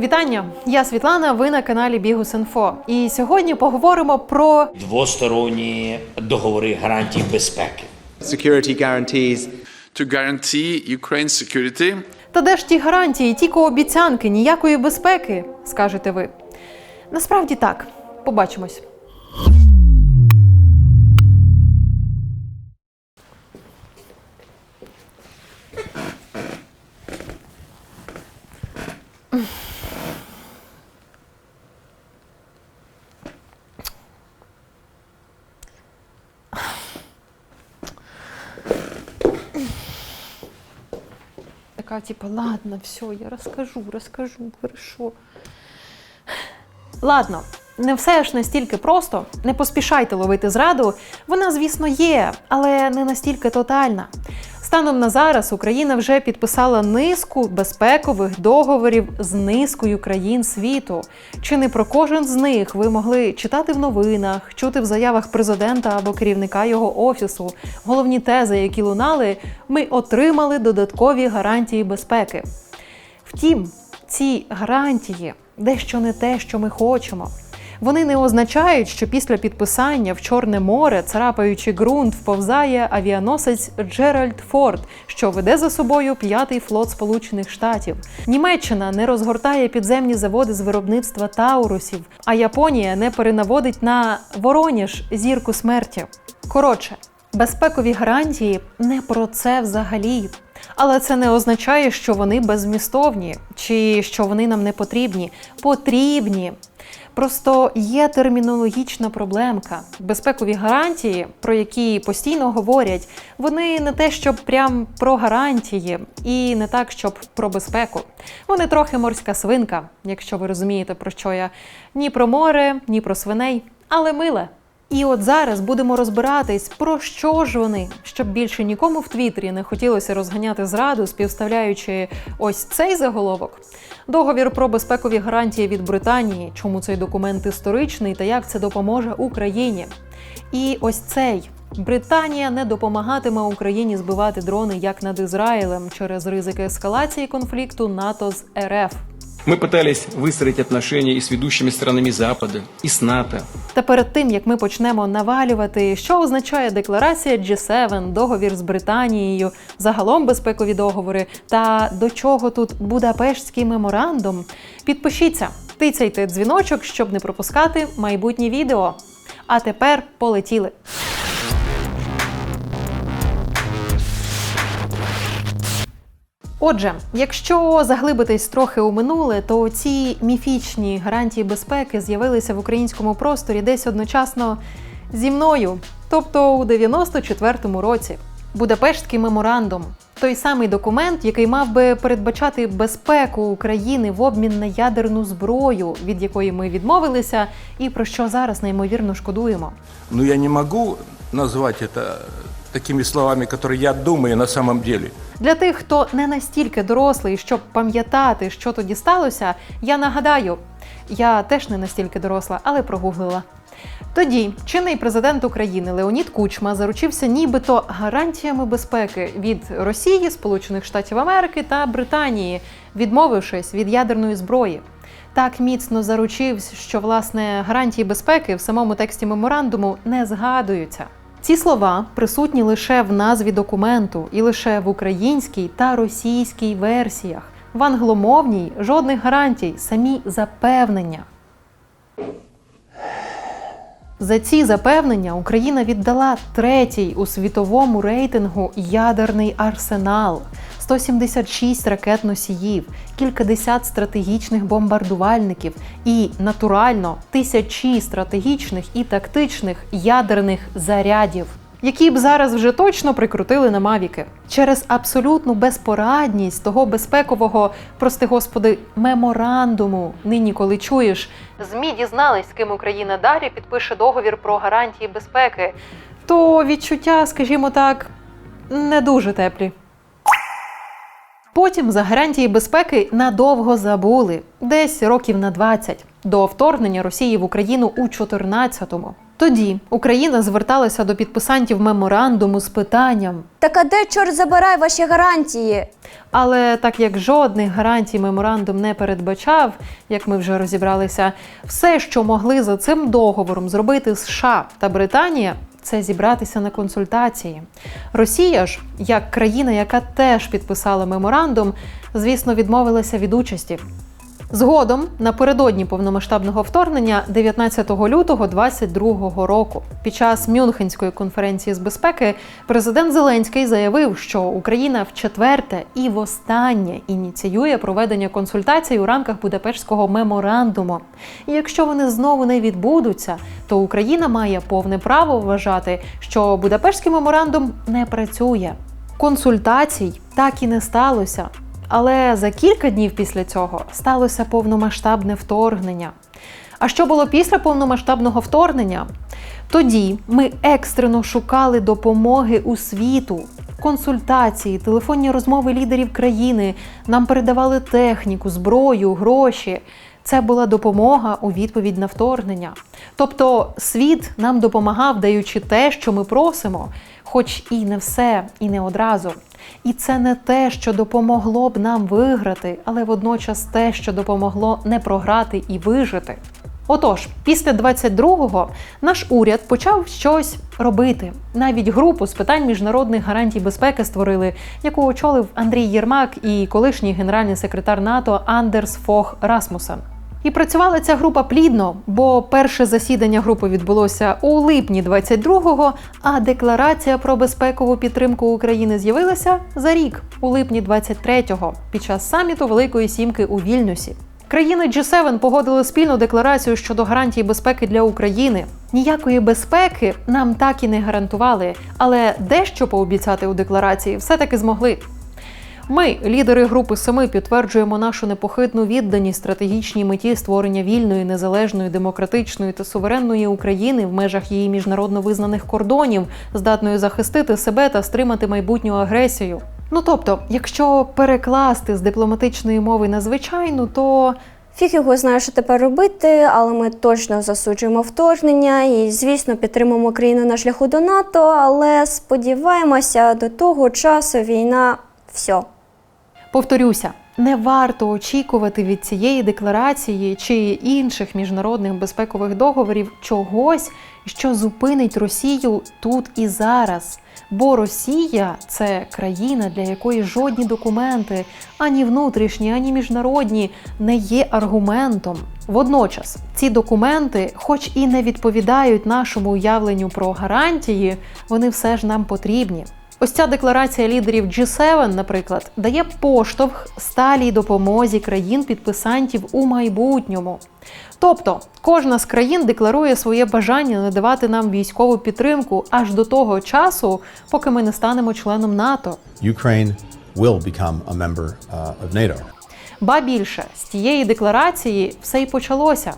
Вітання! Я Світлана. Ви на каналі Бігус.Інфо. І сьогодні поговоримо про двосторонні договори гарантій безпеки. security guarantees to guarantee Ukraine's security та де ж ті гарантії, тільки обіцянки, ніякої безпеки, скажете ви. Насправді так. Побачимось. Така, типа, ладно, все, я розкажу, розкажу, хорошо. Ладно, не все ж настільки просто. Не поспішайте ловити зраду. Вона, звісно, є, але не настільки тотальна. Станом на зараз Україна вже підписала низку безпекових договорів з низкою країн світу. Чи не про кожен з них ви могли читати в новинах, чути в заявах президента або керівника його офісу? Головні тези, які лунали, ми отримали додаткові гарантії безпеки. Втім, ці гарантії дещо не те, що ми хочемо. Вони не означають, що після підписання в Чорне море, царапаючи ґрунт, вповзає авіаносець Джеральд Форд, що веде за собою п'ятий флот Сполучених Штатів. Німеччина не розгортає підземні заводи з виробництва таурусів, а Японія не перенаводить на Вороніж зірку смерті. Коротше, безпекові гарантії не про це взагалі. Але це не означає, що вони беззмістовні чи що вони нам не потрібні. Потрібні. Просто є термінологічна проблемка. Безпекові гарантії, про які постійно говорять, вони не те, щоб прям про гарантії, і не так, щоб про безпеку. Вони трохи морська свинка, якщо ви розумієте, про що я ні про море, ні про свиней, але миле. І от зараз будемо розбиратись, про що ж вони, щоб більше нікому в Твіттері не хотілося розганяти зраду, співставляючи ось цей заголовок. Договір про безпекові гарантії від Британії, чому цей документ історичний та як це допоможе Україні. І ось цей Британія не допомагатиме Україні збивати дрони як над Ізраїлем через ризики ескалації конфлікту НАТО з РФ. Мы пытались выстроить отношения и с ведущими странами Запада, и с НАТО. Та перед тим як ми почнемо навалювати, що означає декларація G7, договір з Британією, загалом безпекові договори, та до чого тут Будапештський меморандум, підпишіться, тицяйте дзвіночок, щоб не пропускати майбутні відео. А тепер полетіли. Отже, якщо заглибитись трохи у минуле, то ці міфічні гарантії безпеки з'явилися в українському просторі десь одночасно зі мною, тобто у 94-му році. Будапештський меморандум той самий документ, який мав би передбачати безпеку України в обмін на ядерну зброю, від якої ми відмовилися, і про що зараз неймовірно шкодуємо. Но я не могу назвать это такими словами, которые я думаю на самом деле. Для тих, хто не настільки дорослий, щоб пам'ятати, що тоді сталося, я нагадаю, я теж не настільки доросла, але прогуглила. Тоді чинний президент України Леонід Кучма заручився нібито гарантіями безпеки від Росії, Сполучених Штатів Америки та Британії, відмовившись від ядерної зброї. Так міцно заручився, що власне гарантії безпеки в самому тексті меморандуму не згадуються. Ці слова присутні лише в назві документу і лише в українській та російській версіях. В англомовній жодних гарантій, самі запевнення. За ці запевнення Україна віддала третій у світовому рейтингу ядерний арсенал. 176 ракет-носіїв, кількадесят стратегічних бомбардувальників і, натурально, тисячі стратегічних і тактичних ядерних зарядів, які б зараз вже точно прикрутили на мавіки через абсолютну безпорадність того безпекового, прости господи, меморандуму. Нині, коли чуєш, змі дізнались, з ким Україна далі підпише договір про гарантії безпеки, то відчуття, скажімо так, не дуже теплі. Потім за гарантії безпеки надовго забули, десь років на 20, до вторгнення Росії в Україну у 14-му. Тоді Україна зверталася до підписантів меморандуму з питанням. Так а де чорт забирай ваші гарантії? Але так як жодних гарантій меморандум не передбачав, як ми вже розібралися, все, що могли за цим договором зробити США та Британія, це зібратися на консультації. Росія ж, як країна, яка теж підписала меморандум, звісно, відмовилася від участі. Згодом, напередодні повномасштабного вторгнення, 19 лютого 2022 року, під час Мюнхенської конференції з безпеки, президент Зеленський заявив, що Україна вчетверте і востаннє ініціює проведення консультацій у рамках Будапештського меморандуму. І якщо вони знову не відбудуться, то Україна має повне право вважати, що Будапештський меморандум не працює. Консультацій так і не сталося. Але за кілька днів після цього сталося повномасштабне вторгнення. А що було після повномасштабного вторгнення? Тоді ми екстрено шукали допомоги у світу, консультації, телефонні розмови лідерів країни. Нам передавали техніку, зброю, гроші. Це була допомога у відповідь на вторгнення. Тобто світ нам допомагав, даючи те, що ми просимо, хоч і не все, і не одразу. І це не те, що допомогло б нам виграти, але водночас те, що допомогло не програти і вижити. Отож, після 22-го наш уряд почав щось робити. Навіть групу з питань міжнародних гарантій безпеки створили, яку очолив Андрій Єрмак і колишній генеральний секретар НАТО Андерс Фох Расмусен. І працювала ця група плідно, бо перше засідання групи відбулося у липні 22-го, а декларація про безпекову підтримку України з'явилася за рік, у липні 23-го, під час саміту Великої Сімки у Вільнюсі. Країни G7 погодили спільну декларацію щодо гарантій безпеки для України. Ніякої безпеки нам так і не гарантували, але дещо пообіцяти у декларації все-таки змогли. Ми, лідери групи Семи, підтверджуємо нашу непохитну відданість стратегічній меті створення вільної, незалежної, демократичної та суверенної України в межах її міжнародно визнаних кордонів, здатної захистити себе та стримати майбутню агресію. Ну тобто, якщо перекласти з дипломатичної мови на звичайну, то Фіг його знає, що тепер робити, але ми точно засуджуємо вторгнення і, звісно, підтримуємо країну на шляху до НАТО, але сподіваємося, до того часу війна все. Повторюся, не варто очікувати від цієї декларації чи інших міжнародних безпекових договорів чогось, що зупинить Росію тут і зараз. Бо Росія це країна, для якої жодні документи, ані внутрішні, ані міжнародні, не є аргументом. Водночас ці документи, хоч і не відповідають нашому уявленню про гарантії, вони все ж нам потрібні. Ось ця декларація лідерів G7, наприклад, дає поштовх сталій допомозі країн-підписантів у майбутньому. Тобто, кожна з країн декларує своє бажання надавати нам військову підтримку аж до того часу, поки ми не станемо членом НАТО. Ukraine will become a member uh, of NATO. Ба більше з тієї декларації все й почалося.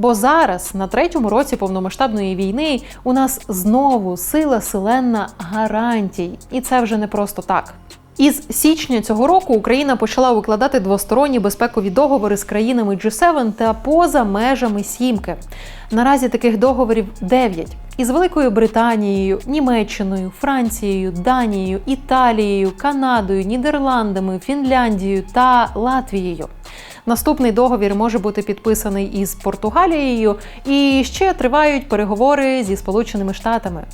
Бо зараз, на третьому році повномасштабної війни, у нас знову сила селенна гарантій, і це вже не просто так. Із січня цього року Україна почала викладати двосторонні безпекові договори з країнами G7 та поза межами сімки. Наразі таких договорів 9. із Великою Британією, Німеччиною, Францією, Данією, Італією, Канадою, Нідерландами, Фінляндією та Латвією. Наступний договір може бути підписаний із Португалією, і ще тривають переговори зі Сполученими Штатами.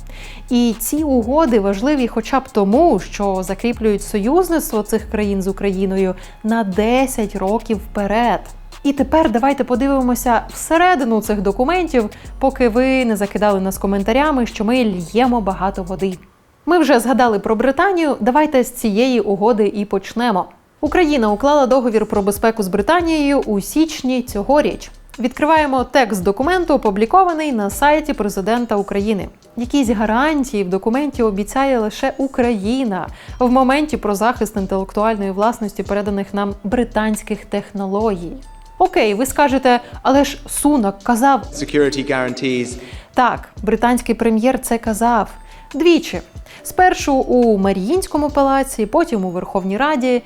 І ці угоди важливі, хоча б тому, що закріплюють союзництво цих країн з Україною на 10 років вперед. І тепер давайте подивимося всередину цих документів, поки ви не закидали нас коментарями, що ми л'ємо багато води. Ми вже згадали про Британію. Давайте з цієї угоди і почнемо. Україна уклала договір про безпеку з Британією у січні цьогоріч. Відкриваємо текст документу, опублікований на сайті президента України. Якісь гарантії в документі обіцяє лише Україна в моменті про захист інтелектуальної власності переданих нам британських технологій. Окей, ви скажете, але ж Сунак казав, security guarantees так, британський прем'єр це казав двічі: спершу у Маріїнському палаці, потім у Верховній Раді.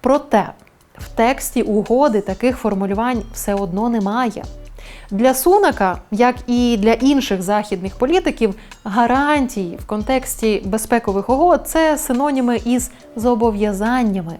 Проте в тексті угоди таких формулювань все одно немає. Для Сунака, як і для інших західних політиків, гарантії в контексті безпекових угод це синоніми із зобов'язаннями.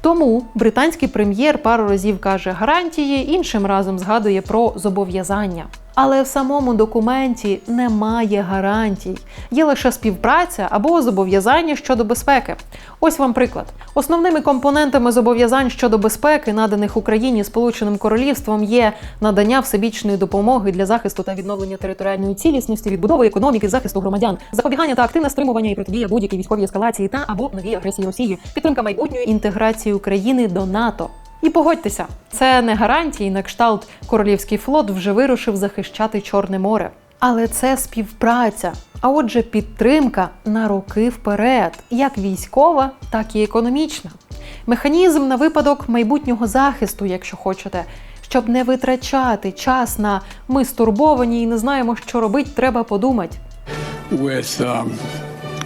Тому британський прем'єр пару разів каже гарантії, іншим разом згадує про зобов'язання. Але в самому документі немає гарантій, є лише співпраця або зобов'язання щодо безпеки. Ось вам приклад. Основними компонентами зобов'язань щодо безпеки, наданих Україні Сполученим Королівством, є надання всебічної допомоги для захисту та відновлення територіальної цілісності, відбудови економіки, захисту громадян, запобігання та активне стримування і протидія будь-якій військовій ескалації та або новій агресії Росії, підтримка майбутньої інтеграції України до НАТО. І погодьтеся, це не гарантії на кшталт Королівський флот вже вирушив захищати Чорне море. Але це співпраця, а отже, підтримка на роки вперед, як військова, так і економічна. Механізм на випадок майбутнього захисту, якщо хочете, щоб не витрачати час на ми стурбовані і не знаємо, що робити, треба подумати. with um,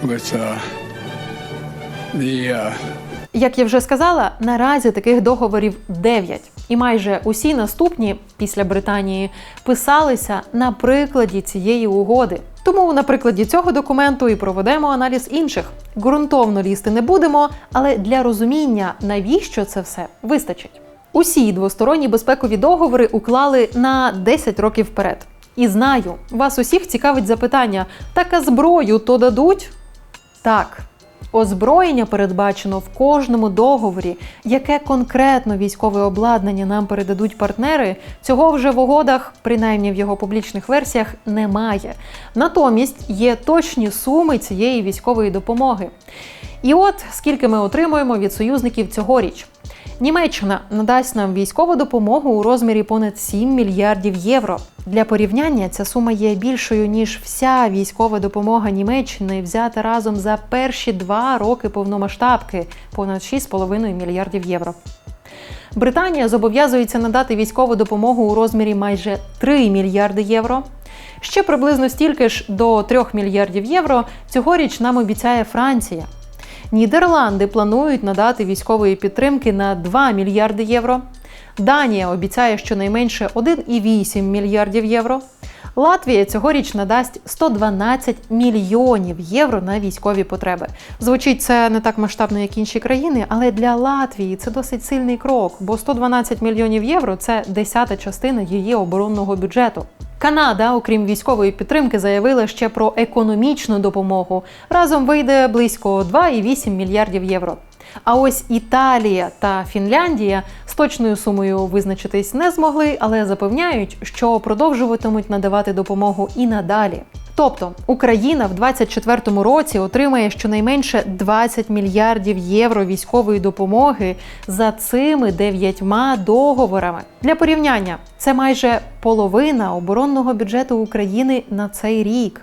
with uh, the uh, Як я вже сказала, наразі таких договорів 9. І майже усі наступні після Британії писалися на прикладі цієї угоди. Тому на прикладі цього документу і проведемо аналіз інших. Ґрунтовно лізти не будемо, але для розуміння, навіщо це все вистачить. Усі двосторонні безпекові договори уклали на 10 років вперед. І знаю, вас усіх цікавить запитання: так а зброю то дадуть? Так. Озброєння передбачено в кожному договорі, яке конкретно військове обладнання нам передадуть партнери. Цього вже в угодах, принаймні в його публічних версіях, немає. Натомість є точні суми цієї військової допомоги. І от скільки ми отримуємо від союзників цьогоріч. Німеччина надасть нам військову допомогу у розмірі понад 7 мільярдів євро. Для порівняння ця сума є більшою ніж вся військова допомога Німеччини взята разом за перші два роки повномасштабки понад 6,5 мільярдів євро. Британія зобов'язується надати військову допомогу у розмірі майже 3 мільярди євро. Ще приблизно стільки ж до 3 мільярдів євро цьогоріч нам обіцяє Франція. Нідерланди планують надати військової підтримки на 2 мільярди євро. Данія обіцяє щонайменше 1,8 мільярдів євро. Латвія цьогоріч надасть 112 мільйонів євро на військові потреби. Звучить це не так масштабно, як інші країни, але для Латвії це досить сильний крок, бо 112 мільйонів євро це десята частина її оборонного бюджету. Канада, окрім військової підтримки, заявила ще про економічну допомогу. Разом вийде близько 2,8 мільярдів євро. А ось Італія та Фінляндія з точною сумою визначитись не змогли, але запевняють, що продовжуватимуть надавати допомогу і надалі. Тобто Україна в 2024 році отримає щонайменше 20 мільярдів євро військової допомоги за цими дев'ятьма договорами. Для порівняння це майже половина оборонного бюджету України на цей рік.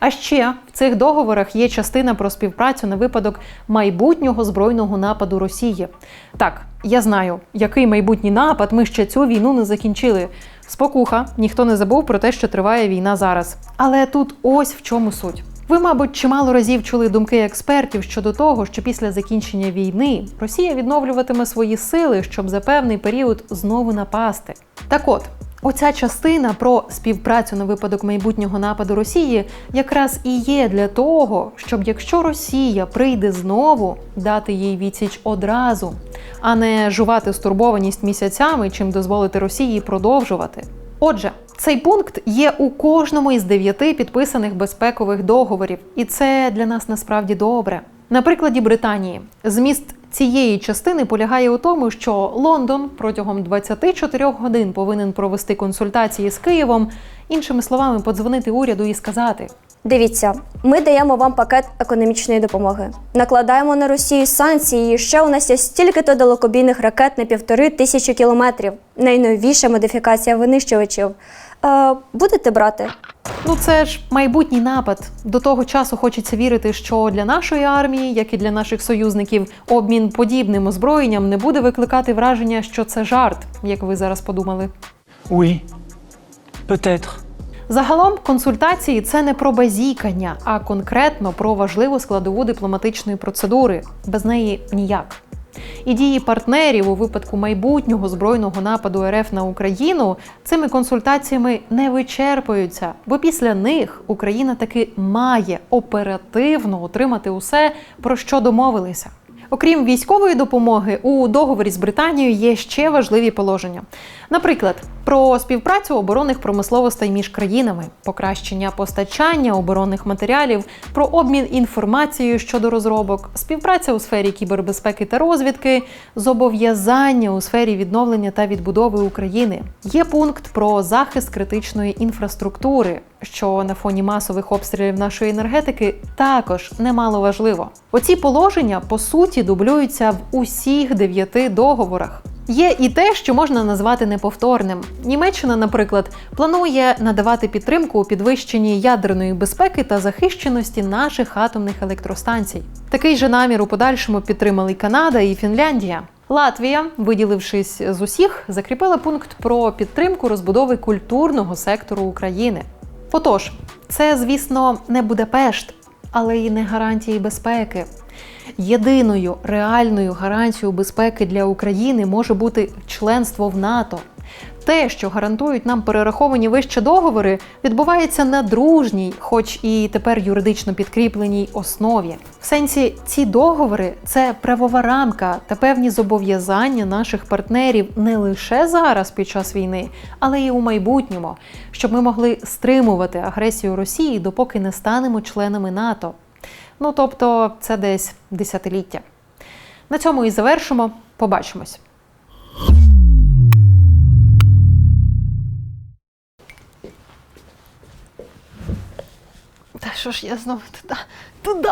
А ще в цих договорах є частина про співпрацю на випадок майбутнього збройного нападу Росії. Так, я знаю, який майбутній напад ми ще цю війну не закінчили. Спокуха, ніхто не забув про те, що триває війна зараз. Але тут ось в чому суть. Ви, мабуть, чимало разів чули думки експертів щодо того, що після закінчення війни Росія відновлюватиме свої сили, щоб за певний період знову напасти. Так от, Оця частина про співпрацю на випадок майбутнього нападу Росії якраз і є для того, щоб якщо Росія прийде знову, дати їй відсіч одразу, а не жувати стурбованість місяцями, чим дозволити Росії продовжувати. Отже, цей пункт є у кожному із дев'яти підписаних безпекових договорів, і це для нас насправді добре. На прикладі Британії зміст цієї частини полягає у тому, що Лондон протягом 24 годин повинен провести консультації з Києвом, іншими словами, подзвонити уряду і сказати: Дивіться, ми даємо вам пакет економічної допомоги. Накладаємо на Росію санкції. І ще у нас є стільки-то далекобійних ракет на півтори тисячі кілометрів. Найновіша модифікація винищувачів. Е, будете брати? Ну, це ж майбутній напад. До того часу хочеться вірити, що для нашої армії, як і для наших союзників, обмін подібним озброєнням не буде викликати враження, що це жарт, як ви зараз подумали. Oui, peut-être. Загалом консультації це не про базікання, а конкретно про важливу складову дипломатичної процедури. Без неї ніяк. І дії партнерів у випадку майбутнього збройного нападу РФ на Україну цими консультаціями не вичерпуються, бо після них Україна таки має оперативно отримати усе, про що домовилися. Окрім військової допомоги, у договорі з Британією є ще важливі положення. Наприклад, про співпрацю оборонних промисловостей між країнами, покращення постачання оборонних матеріалів, про обмін інформацією щодо розробок, співпраця у сфері кібербезпеки та розвідки, зобов'язання у сфері відновлення та відбудови України. Є пункт про захист критичної інфраструктури, що на фоні масових обстрілів нашої енергетики також немало важливо. Оці положення по суті дублюються в усіх дев'яти договорах. Є і те, що можна назвати неповторним. Німеччина, наприклад, планує надавати підтримку у підвищенні ядерної безпеки та захищеності наших атомних електростанцій. Такий же намір у подальшому підтримали Канада і Фінляндія. Латвія, виділившись з усіх, закріпила пункт про підтримку розбудови культурного сектору України. Отож, це, звісно, не Будапешт, але й не гарантії безпеки. Єдиною реальною гарантією безпеки для України може бути членство в НАТО. Те, що гарантують нам перераховані вище договори, відбувається на дружній, хоч і тепер юридично підкріпленій основі. В сенсі, ці договори це правова рамка та певні зобов'язання наших партнерів не лише зараз під час війни, але й у майбутньому, щоб ми могли стримувати агресію Росії, допоки не станемо членами НАТО. Ну тобто, це десь десятиліття. На цьому і завершимо. Побачимось. Та що ж я знову туди? Туди?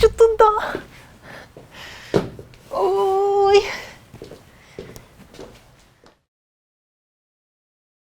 Чи туди? Ой.